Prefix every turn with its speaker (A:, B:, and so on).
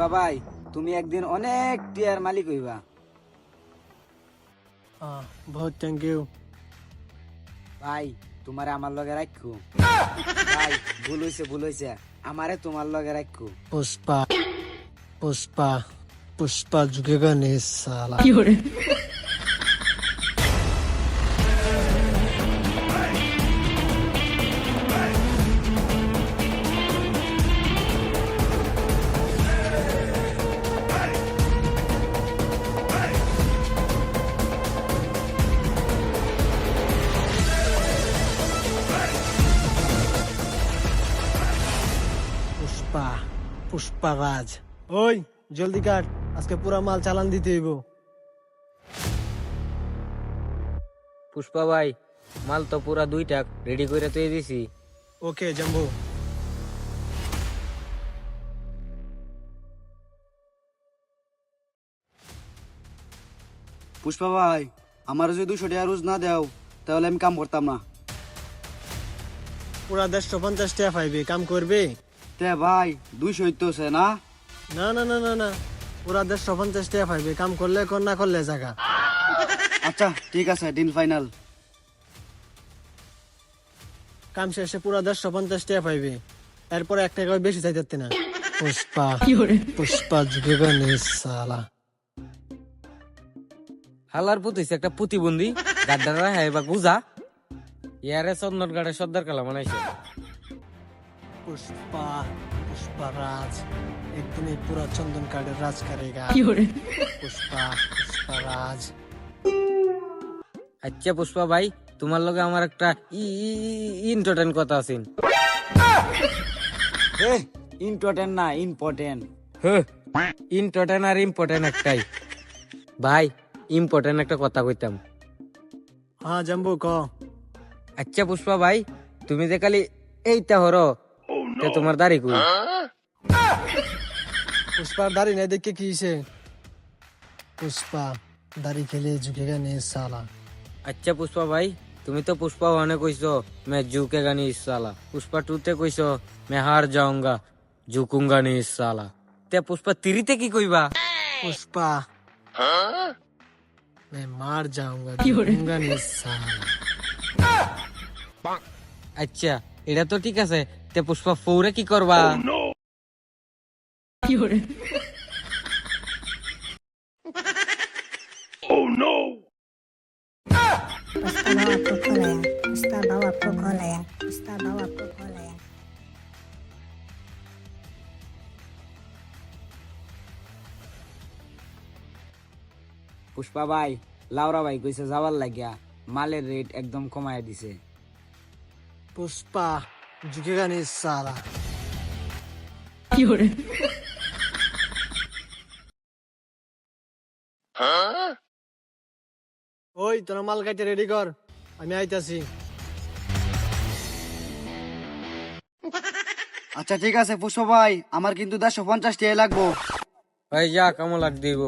A: বাবাই তুমি একদিন অনেক টিয়ার মালিক হইবা।
B: বহুত থ্যাংক ইউ
A: ভাই তোমারে আমার লগে রাখো ভাই ভুল হইছে ভুল হইছে। আমারে তোমার লগে রাখো
B: পুষ্পা পুষ্পা পুষ্পা যুগে গানে সালা। পুষ্পা রাজ। ওই জলদি কাট। আজকে পুরা মাল চালান দিতে হইব।
C: পুষ্পা ভাই মাল তো পুরা দুইটা রেডি করে তুই দিছি।
B: ওকে জাম্বু।
A: পুষ্পা ভাই আমার যদি দুশো টাকা রোজ না দাও তাহলে আমি কাম করতাম না।
B: পুরা দেড়শো পঞ্চাশ টাকা পাইবে। কাম করবে?
A: তে ভাই দুইশো হইতেছে না?
B: না না না না না। পুরা দেড়শো পঞ্চাশ টাকা পাইবে কাম করলে কর না করলে জায়গা
A: আচ্ছা ঠিক আছে ডিল ফাইনাল।
B: কাম শেষে পুরা দেড়শো পঞ্চাশ টাকা পাইবে। এরপরে এক টাকা বেশি চাইতে না। পুষ্পা পুষ্পা সালা।
C: হালার পুত হইছে একটা প্রতিবন্ধী গাড্ডারা হ্যাঁ বা গুজা ইয়ারে চন্দন গাড়ে সর্দার কালা বানাইছে।
B: পুষ্পা পুষ্পারাজ পুরো চন্দন কার্ডের রাজ পুষ্পা পুষ্পারাজ
C: আচ্ছা পুষ্পা ভাই তোমার লগে আমার একটা ইম্পর্টেন্ট কথা আছে।
A: ইম্পর্টেন্ট না ইম্পর্টেন্ট
C: হ্যাঁ আর ইম্পর্টেন্ট একটাই। ভাই ইম্পর্টেন্ট একটা কথা কইতাম।
B: হ্যাঁ জাম্বু ক।
C: আচ্ছা পুষ্পা ভাই তুমি যে খালি এইটা হরো ते तो मरदारी कोई
B: पुष्पा दारी नहीं देख के किसे पुष्पा दारी के लिए झुकेगा नहीं साला।
C: अच्छा पुष्पा भाई तुम्हें तो पुष्पा होने कुछ सो मैं झुकेगा नहीं इस साला। पुष्पा टूटे कुछ सो मैं हार जाऊँगा झुकूँगा नहीं इस साला। ते पुष्पा तिरीते की कोई बा
B: पुष्पा। मैं मार जाऊँगा झुकूँगा नहीं इस साला।
C: अच्छा এটা তো ঠিক আছে তে পুষ্পা ফৌরে কি করবা
A: পুষ্পা ভাই লাউরা ভাই কইছে যাওয়ার লাগিয়া মালের রেট একদম কমায় দিছে
B: পুষ্পা झुकेगा नहीं साला ওই তোর মাল কাটে রেডি কর আমি আইতাছি
A: আচ্ছা ঠিক আছে পুষ্পা ভাই আমার কিন্তু দেড়শো পঞ্চাশ টাকা লাগবো
C: ভাই যা কেমন লাগ দিব